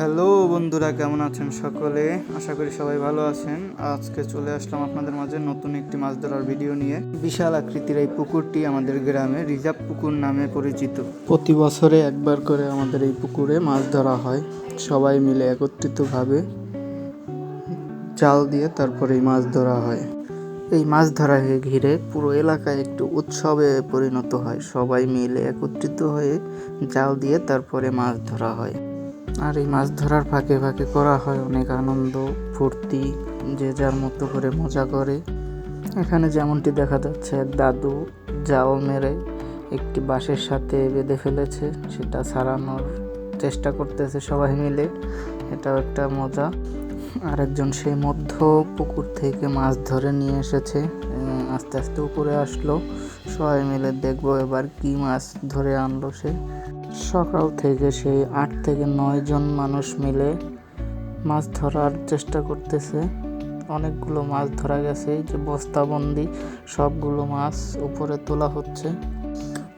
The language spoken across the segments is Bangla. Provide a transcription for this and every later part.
হ্যালো বন্ধুরা, কেমন আছেন সকলে? আশা করি সবাই ভালো আছেন। আজকে চলে আসলাম আপনাদের মাঝে নতুন একটি মাছ ধরার ভিডিও নিয়ে। বিশাল আকৃতির এই পুকুরটি আমাদের গ্রামে রিজার্ভ পুকুর নামে পরিচিত। প্রতি বছরে একবার করে আমাদের এই পুকুরে মাছ ধরা হয়। সবাই মিলে একত্রিতভাবে জাল দিয়ে তারপরে এই মাছ ধরা হয়। এই মাছ ধরাকে ঘিরে পুরো এলাকায় একটু উৎসবে পরিণত হয়। সবাই মিলে একত্রিত হয়ে জাল দিয়ে তারপরে মাছ ধরা হয়। আর এই মাছ ধরার ফাঁকে ফাঁকে করা হয়। অনেক আনন্দ, ফুর্তি, যে যার মতো করে মজা করে। এখানে যেমনটি দেখা যাচ্ছে দাদু জাল মেরে একটি বাঁশের সাথে বেঁধে ফেলেছে। সেটা ছাড়ানোর চেষ্টা করতেছে সবাই মিলে। এটাও একটা মজা। আরেকজন সেই মধ্য পুকুর থেকে মাছ ধরে নিয়ে এসেছে। আস্তে আস্তে উপরে আসলো। সবাই মিলে দেখব এবার কি মাছ ধরে আনলো সে। সকাল থেকে সেই আট থেকে নয় জন মানুষ মিলে মাছ ধরার চেষ্টা করতেছে। অনেকগুলো মাছ ধরা গেছে, এই যে বস্তাবন্দি, সবগুলো মাছ উপরে তোলা হচ্ছে।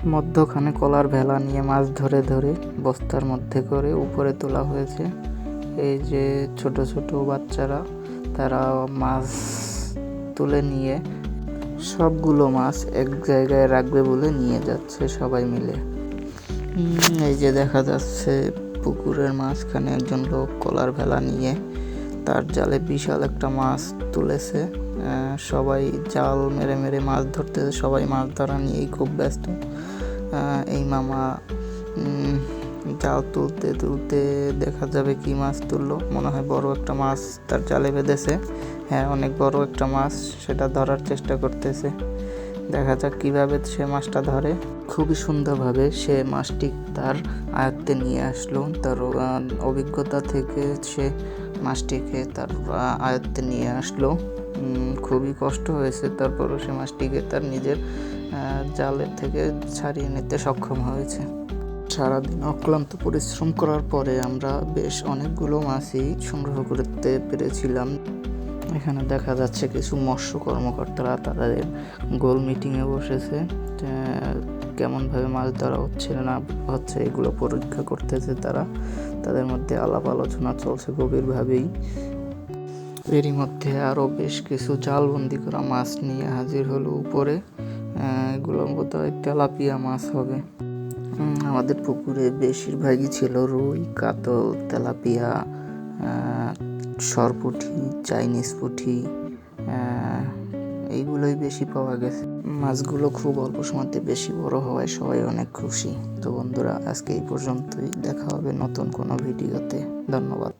মধ্যখানে কলার ভেলা নিয়ে মাছ ধরে ধরে বস্তার মধ্যে করে উপরে তোলা হয়েছে। এই যে ছোট ছোট বাচ্চারা, তারা মাছ তুলে নিয়ে সবগুলো মাছ এক জায়গায় রাখবে বলে নিয়ে যাচ্ছে সবাই মিলে। এই যে দেখা যাচ্ছে পুকুরের মাঝখানে একজন লোক কলার ভেলা নিয়ে তার জালে বিশাল একটা মাছ তুলেছে। সবাই জাল মেরে মেরে মাছ ধরতেছে, সবাই মাছ ধরা নিয়েই খুব ব্যস্ত। এই মামা জাল তুলতে তুলতে দেখা যাবে কি মাছ তুললো। মনে হয় বড় একটা মাছ তার জালে বেঁধেছে। হ্যাঁ অনেক বড় একটা মাছ, সেটা ধরার চেষ্টা করতেছে। দেখা যাক কীভাবে সে মাছটা ধরে। খুবই সুন্দরভাবে সে মাছটি তার আয়ত্তে নিয়ে আসলো। তার অভিজ্ঞতা থেকে সে মাছটিকে তার আয়ত্তে নিয়ে আসলো। খুবই কষ্ট হয়েছে। তারপরও সে মাছটিকে তার নিজের জালের থেকে ছাড়িয়ে নিতে সক্ষম হয়েছে। সারাদিন অক্লান্ত পরিশ্রম করার পরে আমরা বেশ অনেকগুলো মাছই সংগ্রহ করতে পেরেছিলাম। এখানে দেখা যাচ্ছে কিছু মৎস্য কর্মকর্তারা তাদের গোল মিটিংয়ে বসেছে। কেমনভাবে মাছ ধরা হচ্ছে না হচ্ছে এগুলো পরীক্ষা করতেছে তারা। তাদের মধ্যে আলাপ আলোচনা চলছে গভীরভাবেই। এরই মধ্যে আরও বেশ কিছু জালবন্দি করা মাছ নিয়ে হাজির হলো উপরে। এগুলো বোধ তেলাপিয়া মাছ হবে। আমাদের পুকুরে বেশিরভাগই ছিল রুই, কাতল, তেলাপিয়া সরপুঁটি চাইনিজ পুঁটি এইগুলোই বেশি পাওয়া গেছে। মাছগুলো খুব অল্প সময়তে বেশি বড় হওয়ায় সবাই অনেক খুশি। তো বন্ধুরা, আজকে এই পর্যন্তই। দেখা হবে নতুন কোনো ভিডিওতে। ধন্যবাদ।